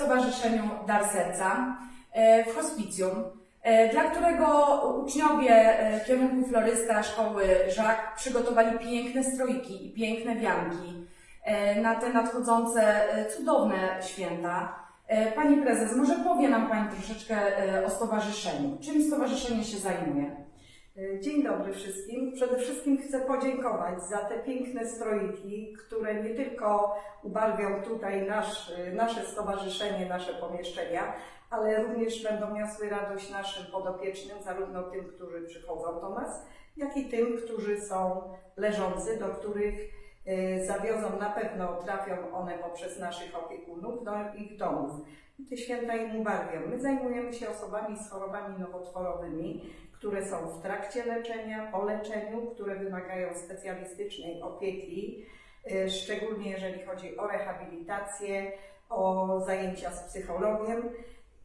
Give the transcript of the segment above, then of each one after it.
Stowarzyszeniu Dar Serca e, w hospicjum, e, dla którego uczniowie e, kierunku florysta szkoły Żak przygotowali piękne strojki i piękne wianki na te nadchodzące cudowne święta. Pani prezes, może powie nam Pani troszeczkę o stowarzyszeniu. Czym stowarzyszenie się zajmuje? Dzień dobry wszystkim. Przede wszystkim chcę podziękować za te piękne stroiki, które nie tylko ubarwią tutaj nasz, nasze stowarzyszenie, nasze pomieszczenia, ale również będą niosły radość naszym podopiecznym, zarówno tym, którzy przychodzą do nas, jak i tym, którzy są leżący, do których e, zawiozą na pewno, trafią one poprzez naszych opiekunów do ich domów. I te święta im ubarwią. My zajmujemy się osobami z chorobami nowotworowymi, które są w trakcie leczenia, po leczeniu, które wymagają specjalistycznej opieki, y, szczególnie jeżeli chodzi o rehabilitację, o zajęcia z psychologiem.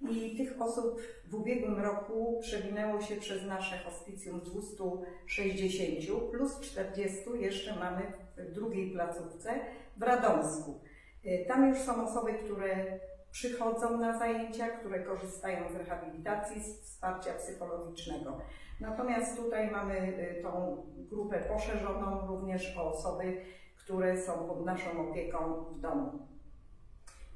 I tych osób w ubiegłym roku przewinęło się przez nasze hospicjum 260 plus 40 jeszcze mamy w drugiej placówce w Radomsku. Y, Tam już są osoby, które przychodzą na zajęcia, które korzystają z rehabilitacji, z wsparcia psychologicznego. Natomiast tutaj mamy y, tą grupę poszerzoną również o osoby, które są pod naszą opieką w domu.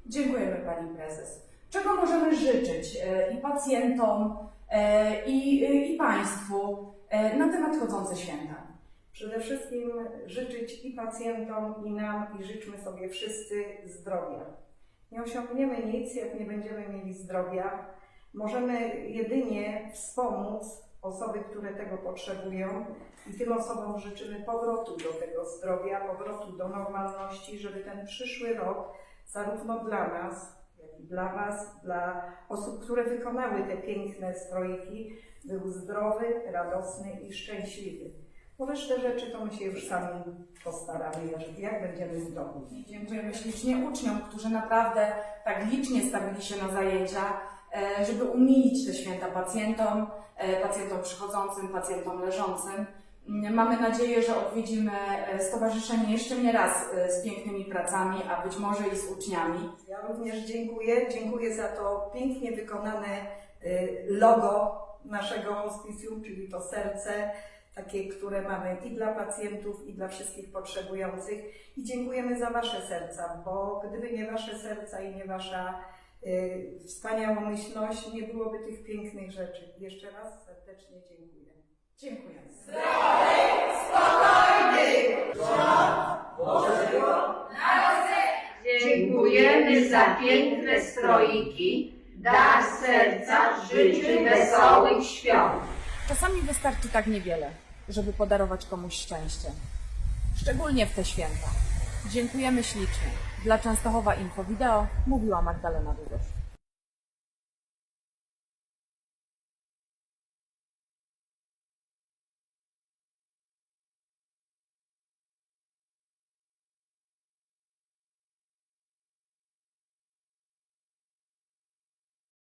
Dziękujemy Pani Prezes. Czego możemy życzyć e, i pacjentom, e, i, i Państwu na te nadchodzące święta? Przede wszystkim życzyć i pacjentom, i nam, i życzmy sobie wszyscy zdrowia. Nie osiągniemy nic, jak nie będziemy mieli zdrowia. Możemy jedynie wspomóc osoby, które tego potrzebują i tym osobom życzymy powrotu do tego zdrowia, powrotu do normalności, żeby ten przyszły rok zarówno dla nas, jak i dla Was, dla osób, które wykonały te piękne strojki, był zdrowy, radosny i szczęśliwy. Bo resztę rzeczy to my się już sami postaramy, jak- będziemy domu. Dziękujemy ślicznie uczniom, którzy naprawdę tak licznie stawili się na zajęcia, e, żeby umilić te święta pacjentom, e, pacjentom przychodzącym, pacjentom leżącym. Mm, Mamy nadzieję, że odwiedzimy e, stowarzyszenie jeszcze nie raz z pięknymi pracami, a być może i z uczniami. Ja również dziękuję. Dziękuję za to pięknie wykonane logo naszego hospicjum, czyli to serce, takie, które mamy i dla pacjentów, i dla wszystkich potrzebujących. I dziękujemy za Wasze serca, bo gdyby nie Wasze serca i nie Wasza y, wspaniałomyślność, nie byłoby tych pięknych rzeczy. Jeszcze raz serdecznie dziękuję. Dziękujemy. Dziękujemy za piękne stroiki. Dar serca życzy wesołych świąt. Czasami wystarczy tak niewiele, żeby podarować komuś szczęście. Szczególnie w te święta. Dziękujemy ślicznie. Dla Częstochowa Info Wideo mówiła Magdalena Długosz.